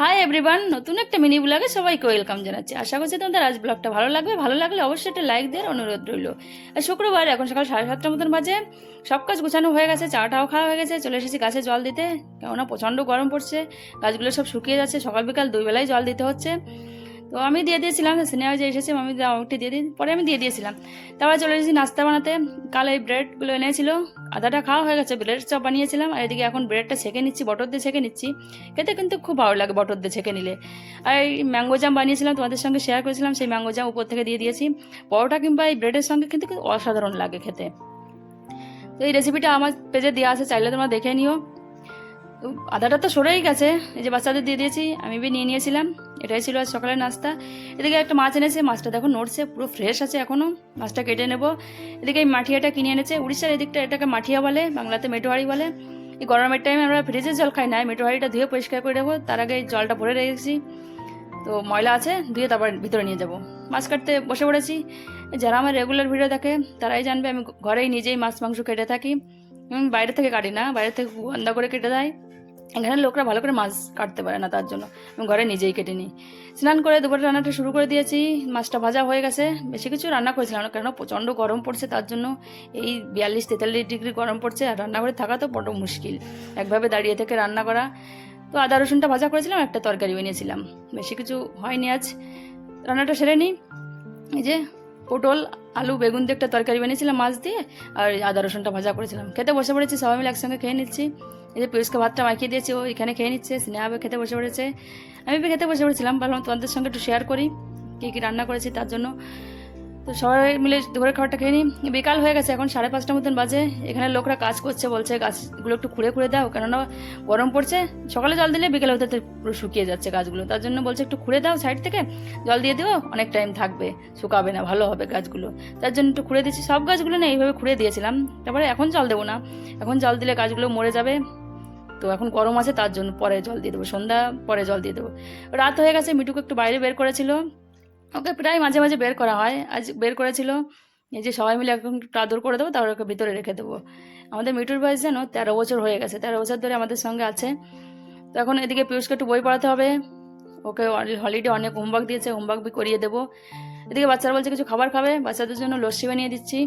Hi everyone নতুন একটা mini ব্লগে সবাইকে ওয়েলকাম জানাচ্ছি। আশা করছি তোমাদের আজ ব্লগটা ভালো লাগবে। ভালো লাগলে অবশ্যই একটা লাইক দেওয়ার অনুরোধ রইল। আর শুক্রবার, এখন সকাল সাড়ে সাতটার মতন বাজে। সব কাজ গোছানো হয়ে গেছে, চাটাও খাওয়া হয়ে গেছে। চলে এসেছি গাছে জল দিতে। কেননা প্রচণ্ড গরম পড়ছে। গাছগুলো সব শুকিয়ে যাচ্ছে। সকাল বিকাল দুই বেলায় জল দিতে হচ্ছে। তো আমি দিয়ে দিয়েছিলাম স্নেহা যে এসেছে, আমি আমাকে দিয়ে দিই। পরে আমি দিয়ে দিয়েছিলাম। তারপরে চলে এসেছি নাস্তা বানাতে। কাল এই ব্রেডগুলো এনেছিল। আদাটা খাওয়া হয়ে গেছে ব্রেড চপ বানিয়েছিলাম। আর এদিকে এখন ব্রেডটা ছেঁকে নিচ্ছি বটর দিয়ে ছেঁকে নিচ্ছি। খেতে কিন্তু খুব ভালো লাগে বটর দিয়ে ছেঁকে নিলে। আর এই ম্যাঙ্গো জাম বানিয়েছিলাম, তোমাদের সঙ্গে শেয়ার করেছিলাম, সেই ম্যাঙ্গো জাম উপর থেকে দিয়ে দিয়েছি। পরোটা কিংবা এই ব্রেডের সঙ্গে কিন্তু অসাধারণ লাগে খেতে। তো এই রেসিপিটা আমার পেজে দেওয়া আছে, চাইলে তোমরা দেখে নিও। আদাটা তো সরেই গেছে। এই যে বাচ্চাদের দিয়ে দিয়েছি, আমি বি নিয়ে নিয়েছিলাম। এটাই ছিল আজ সকালের নাস্তা। এদিকে একটা মাছ এনেছে, মাছটা দেখো নড়ছে, পুরো ফ্রেশ আছে এখনও মাছটা কেটে নেব। এদিকে এই মাঠিয়াটা কিনে এনেছে। উড়িষ্যার এদিকটা এটাকে মাঠিয়া বলে, বাংলাতে মেটোহারি বলে। এই গরমের টাইমে আমরা ফ্রিজের জল খাই না মেটোহারিটা ধুয়ে পরিষ্কার করে দেবো তার আগে জলটা ভরে রেখেছি। তো ময়লা আছে, ধুয়ে তারপর ভিতরে নিয়ে যাব। মাছ কাটতে বসে পড়েছি। যারা আমার রেগুলার ভিডিও দেখে, তারাই জানবে, আমি ঘরেই নিজেই মাছ মাংস কেটে থাকি। বাইরে থেকে কাটি না, বাইরে থেকে গন্দা করে কেটে দেয়। এখানে লোকরা ভালো করে মাছ কাটতে পারে না তার জন্য। আমি ঘরে নিজেই কেটে নিই। স্নান করে দুপুরে রান্নাটা শুরু করে দিয়েছি। মাছটা ভাজা হয়ে গেছে। বেশি কিছু রান্না করেছিলাম কেন প্রচণ্ড গরম পড়ছে তার জন্য। এই বিয়াল্লিশ তেতাল্লিশ ডিগ্রি গরম পড়ছে আর রান্নাঘরে থাকা তো বড় মুশকিল। একভাবে দাঁড়িয়ে থেকে রান্না করা। তো আদা রসুনটা ভাজা করেছিলাম, একটা তরকারি বানিয়েছিলাম। বেশি কিছু হয়নি আজ। রান্নাটা সেরে নিই। এই যে পটল, আলু, বেগুন দিয়ে একটা তরকারি বানিয়েছিলাম, মাছ দিয়ে, আর আদা রসুনটা ভাজা করেছিলাম। খেতে বসে পড়েছি, সবাই মিলে একসঙ্গে খেয়ে নিচ্ছি। এই যে পিউষকে ভাতটা মাখিয়ে দিয়েছি, ও এখানে খেয়ে নিচ্ছে স্নেহাবে খেতে বসে পড়েছে। আমি খেতে বসে পড়েছিলাম, ভাবলাম তোমাদের সঙ্গে একটু শেয়ার করি, কী কী রান্না করেছি তার জন্য। তো সবাই মিলে দুপুরের খাবারটা খেয়ে নিই। বিকাল হয়ে গেছে, এখন সাড়ে পাঁচটার মতন বাজে। এখানে লোকরা কাজ করছে, বলছে গাছগুলো একটু খুঁড়ে খুঁড়ে দাও, কেননা গরম পড়ছে। সকালে জল দিলে বিকেলে হতে পুরো শুকিয়ে যাচ্ছে গাছগুলো। তার জন্য বলছে একটু খুঁড়ে দাও সাইড থেকে, জল দিয়ে দিও, অনেক টাইম থাকবে, শুকাবে না, ভালো হবে গাছগুলো। তার জন্য একটু খুঁড়ে দিয়েছি সব গাছগুলো না এইভাবে খুঁড়ে দিয়েছিলাম। তারপরে এখন জল দেবো না। এখন জল দিলে গাছগুলো মরে যাবে। তো এখন গরম আছে, তার জন্য পরে জল দিয়ে দেবো। সন্ধ্যা পরে জল দিয়ে দেবো। রাত হয়ে গেছে মিটুকে একটু বাইরে বের করেছিল। ওকে প্রায় মাঝে মাঝে বের করা হয়। আজ বের করেছিল, এই যে সবাই মিলে এখন একটু আদর করে দেবো, তারপর ওকে ভিতরে রেখে দেবো। আমাদের মিটুর বয়স যেন তেরো বছর হয়ে গেছে, তেরো বছর ধরে আমাদের সঙ্গে আছে। তো এখন এদিকে পিয়ুষকে একটু বই পড়াতে হবে। ওকে হলিডে অনেক হোমওয়ার্ক দিয়েছে, হোমওয়ার্ক বি করিয়ে দেবো। এদিকে বাচ্চারা বলছে কিছু খাবার খাবে, বাচ্চাদের জন্য লস্যি বানিয়ে দিচ্ছি।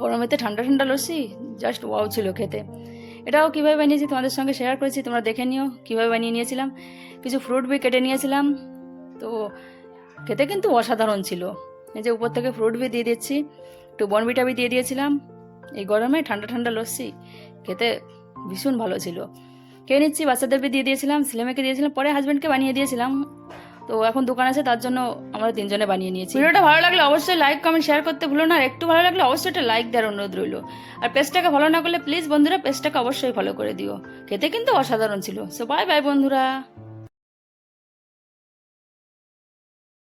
গরমেতে ঠান্ডা ঠান্ডা লস্যি জাস্ট ওয়াও ছিল খেতে। এটাও কীভাবে বানিয়েছি তোমাদের সঙ্গে শেয়ার করেছি, তোমরা দেখে নিও। কীভাবে বানিয়ে নিয়েছিলাম, কিছু ফ্রুট বি কেটে নিয়েছিলাম। তো খেতে কিন্তু অসাধারণ ছিল। এই যে উপর থেকে ফ্রুট বি দিয়ে দিচ্ছি, একটু বনবিটা বি দিয়ে দিয়েছিলাম। এই গরমে ঠান্ডা ঠান্ডা লস্যি, খেতে ভীষণ ভালো ছিল। খেয়ে নিচ্ছি, বাচ্চাদের বি দিয়ে দিয়েছিলাম ছেলেমেয়েকে দিয়েছিলাম, পরে হাজব্যান্ডকে বানিয়ে দিয়েছিলাম। তো এখন দোকান আছে, তার জন্য আমরা তিনজনে বানিয়ে নিয়েছি। ভিডিওটা ভালো লাগলে অবশ্যই লাইক কমেন্ট শেয়ার করতে ভুলো না। আর একটু ভালো লাগলে অবশ্যই একটা লাইক দেওয়ার অনুরোধ রইল। আর পেজটাকে ফলো না করলে প্লিজ বন্ধুরা পেজটাকে অবশ্যই ফলো করে দিও। খেতে কিন্তু অসাধারণ ছিল। সো বাই বাই বন্ধুরা।